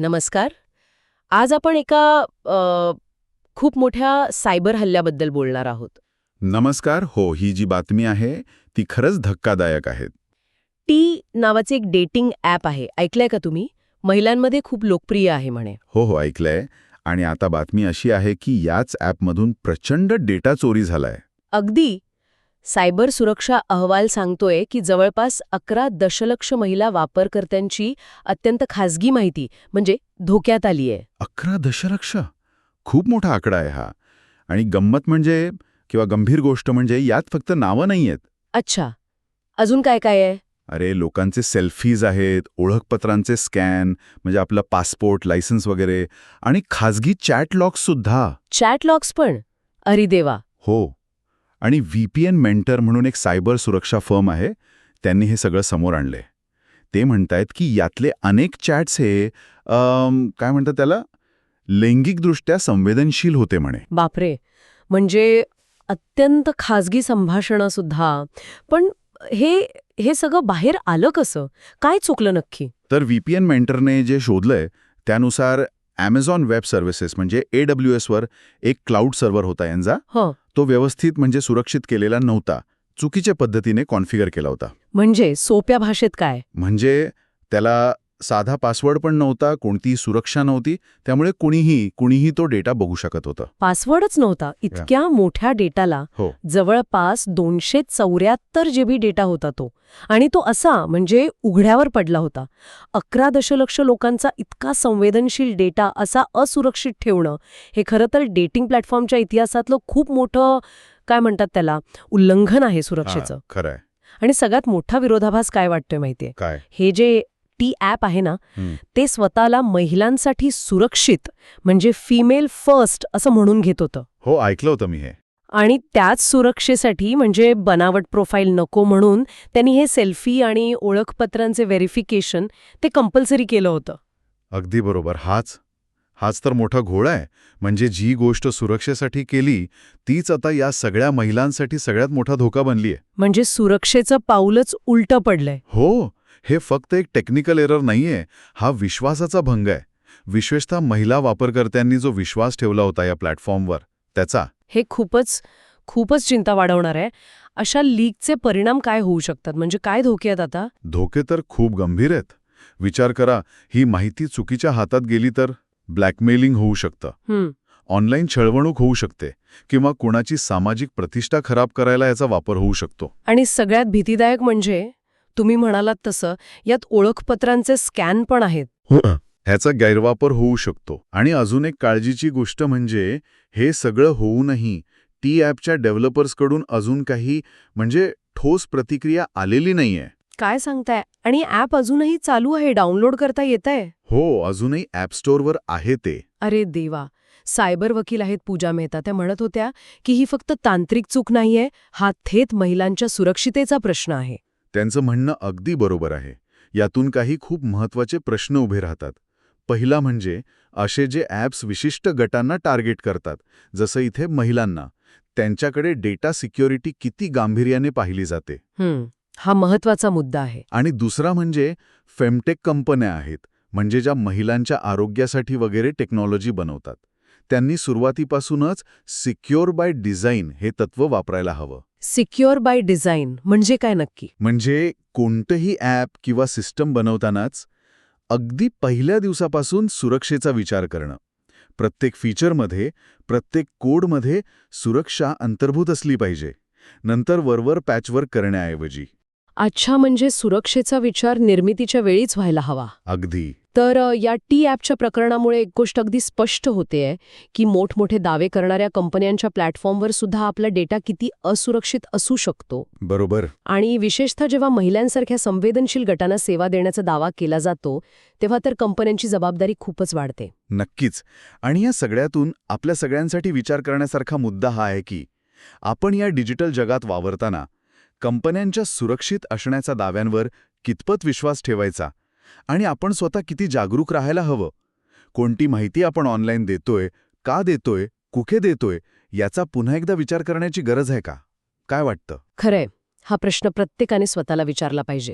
नमस्कार. आज आपण एका खूप मोठ्या सायबर हल्ल्याबद्दल बोलणार आहोत. नमस्कार. हो ही जी बातमी आहे ती खरंच धक्कादायक आहे. टी नावाचे एक डेटिंग ॲप आहे. ऐकलंय का तुम्ही? महिलांमध्ये खूप लोकप्रिय आहे म्हणे. हो हो ऐकलंय. आणि आता बातमी अशी आहे की याच ॲपमधून प्रचंड डेटा चोरी झालाय. अगदी? सायबर सुरक्षा अहवाल सांगतोय की जवळपास अकरा दशलक्ष महिला वापरकर्त्यांची अत्यंत खाजगी माहिती म्हणजे धोक्यात आली आहे. अकरा दशलक्ष? खूप मोठा आकडा आहे हा. आणि गंमत म्हणजे किंवा गंभीर गोष्ट म्हणजे यात फक्त नावं नाहीयेत. अच्छा. अजून काय काय आहे? अरे लोकांचे सेल्फीज आहेत ओळखपत्रांचे स्कॅन म्हणजे आपलं पासपोर्ट लायसन्स वगैरे आणि खाजगी चॅट लॉक्स सुद्धा. चॅट लॉक्स पण? अरे देवा. हो. आणि व्ही पी एन मेंटर म्हणून एक सायबर सुरक्षा फर्म आहे त्यांनी हे सगळं समोर आणलंय. ते म्हणतायत की यातले अनेक चॅट्स हे काय म्हणतात त्याला? लैंगिकदृष्ट्या संवेदनशील होते म्हणे. बापरे! म्हणजे अत्यंत खाजगी संभाषणं सुद्धा पण हे हे सगळं बाहेर आलं कसं? काय चुकलं नक्की? तर व्ही पी एन मेंटरने जे शोधलंय त्यानुसार ॲमेझॉन वेब सर्व्हिसेस म्हणजे ए डब्ल्यू एसवर एक क्लाउड सर्व्हर होता यांचा. हं. तो व्यवस्थित म्हणजे सुरक्षित केलेला नव्हता. चुकीच्या पद्धतीने कॉन्फिगर केला होता. म्हणजे सोप्या भाषेत काय? म्हणजे त्याला साधा पासवर्ड पण नव्हता कोणतीही सुरक्षा नव्हती त्यामुळे कुणीही कुणीही तो डेटा बघू शकत होतं. पासवर्डच नव्हता. इतक्या मोठ्या डेटाला हो. जवळपास दोनशे चौऱ्याहत्तर जीबी डेटा होता तो. आणि तो असा म्हणजे उघड्यावर पडला होता. अकरा दशलक्ष लोकांचा इतका संवेदनशील डेटा असा असुरक्षित ठेवणं हे खरं तर डेटिंग प्लॅटफॉर्मच्या इतिहासातलं खूप मोठं काय म्हणतात त्याला उल्लंघन आहे सुरक्षेचं. खरंय. आणि सगळ्यात मोठा विरोधाभास काय वाटतोय माहितीये? हे जे टी ॲप आहे ना. ते स्वतःला महिलांसाठी सुरक्षित म्हणजे फिमेल फर्स्ट असं म्हणून घेत होतं. हो ऐकलं होतं मी हे. आणि त्याच सुरक्षेसाठी म्हणजे बनावट प्रोफाईल नको म्हणून त्यांनी हे सेल्फी आणि ओळखपत्रांचे व्हेरिफिकेशन ते कंपल्सरी केलं होतं. अगदी बरोबर. हाच हाच तर मोठा घोळ आहे. म्हणजे जी गोष्ट सुरक्षेसाठी केली तीच आता या सगळ्या महिलांसाठी सगळ्यात मोठा धोका बनलीय. म्हणजे सुरक्षेचं पाऊलच उलटं पडलंय. हो. हे फक्त एक टेक्निकल एरर नाहीये हा विश्वासाचा भंग आहे. विशेषतः महिला वापरकर्त्यांनी जो विश्वास ठेवला होता या प्लॅटफॉर्मवर त्याचा. हे खूपच खूपच चिंता वाढवणार आहे. अशा लीकचे परिणाम काय होऊ शकतात? म्हणजे काय धोके आहेत आता? धोके तर खूप गंभीर आहेत. विचार करा ही माहिती चुकीच्या हातात गेली तर ब्लॅकमेलिंग होऊ शकतं. ऑनलाईन छळवणूक होऊ शकते किंवा कुणाची सामाजिक प्रतिष्ठा खराब करायला याचा वापर होऊ शकतो. आणि सगळ्यात भीतीदायक म्हणजे? तुम्ही म्हणालात तसं यात ओळखपत्रांचे स्कॅन पण आहेत. ह्याचा गैरवापर होऊ शकतो. आणि अजून एक काळजीची गोष्ट म्हणजे हे सगळं होऊनही टी ॲपच्या डेव्हलपर्सकडून अजून काही म्हणजे ठोस प्रतिक्रिया आलेली नाहीये. काय सांगताय? आणि ॲप अजूनही चालू आहे डाउनलोड करता येत आहे हो अजूनही ॲप स्टोअरवर आहे ते. अरे देवा! सायबर वकील आहेत पूजा मेहता. त्या म्हणत होत्या की ही फक्त तांत्रिक चूक नाहीये हा थेट महिलांच्या सुरक्षितेचा प्रश्न आहे. त्यांचं म्हणणं अगदी बरोबर आहे. यातून काही खूप महत्त्वाचे प्रश्न उभे राहतात. पहिला म्हणजे असे जे ॲप्स विशिष्ट गटांना टार्गेट करतात जसं इथे महिलांना त्यांच्याकडे डेटा सिक्युरिटी किती गांभीर्याने पाहिली जाते? हं, हा महत्त्वाचा मुद्दा आहे. आणि दुसरा म्हणजे फेमटेक कंपन्या आहेत म्हणजे ज्या महिलांच्या आरोग्यासाठी वगैरे टेक्नॉलॉजी बनवतात. त्यांनी सुरुवातीपासूनच सिक्युअर बाय डिझाईन हे तत्व वापरायला हवं. सिक्युअर बाय डिझाईन म्हणजे काय नक्की? म्हणजे कोणतंही ॲप किंवा सिस्टम बनवतानाच अगदी पहिल्या दिवसापासून सुरक्षेचा विचार करणं. प्रत्येक फीचरमध्ये प्रत्येक कोडमध्ये सुरक्षा अंतर्भूत असली पाहिजे. नंतर वरवर पॅचवर्क करण्याऐवजी. अच्छा म्हणजे सुरक्षेचा विचार निर्मितीच्या वेळीच व्हायला हवा. अगदी. तर या टी ॲपच्या प्रकरणामुळे एक गोष्ट अगदी स्पष्ट होते आहे की मोठमोठे दावे करणाऱ्या कंपन्यांच्या प्लॅटफॉर्मवर सुद्धा आपला डेटा किती असुरक्षित असू शकतो. बरोबर. आणि विशेषतः जेव्हा महिलांसारख्या संवेदनशील गटांना सेवा देण्याचा दावा केला जातो तेव्हा तर कंपन्यांची जबाबदारी खूपच वाढते. नक्कीच. आणि या सगळ्यातून आपल्या सगळ्यांसाठी विचार करण्यासारखा मुद्दा हा आहे की आपण या डिजिटल जगात वावरताना कंपन्यांच्या सुरक्षित असण्याच्या दाव्यांवर कितपत विश्वास ठेवायचा? आणि आपण स्वतः किती जागरूक राहायला हवं? कोणती माहिती आपण ऑनलाईन देतोय? का देतोय? कुठे देतोय? याचा पुन्हा एकदा विचार करण्याची गरज आहे का? काय वाटतं? खरंय. हा प्रश्न प्रत्येकाने स्वतःला विचारला पाहिजे.